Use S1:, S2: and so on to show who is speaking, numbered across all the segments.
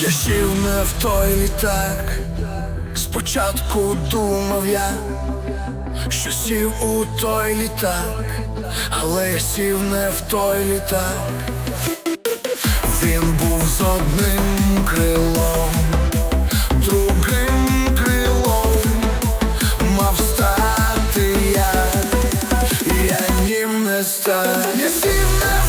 S1: Я сів не в той літак, спочатку думав я, що сів у той літак, але я сів не в той літак. Він був з одним крилом, другим крилом мав стати я, я ним не став. Я сів не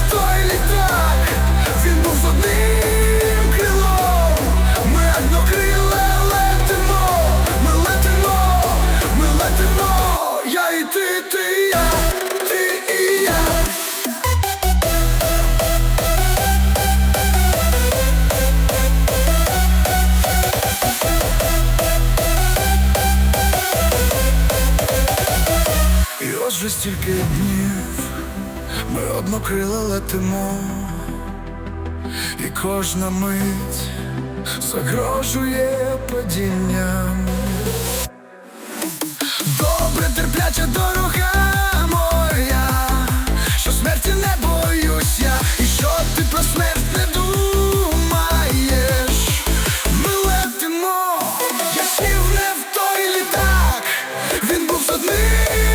S1: нас вже стільки днів, ми однокрила летимо, і кожна мить загрожує падінням. Добре, терпляча дорога моя, що смерті не боюсь я. І що ти про смерть не думаєш, ми летимо, я сів не в той літак, він був одним.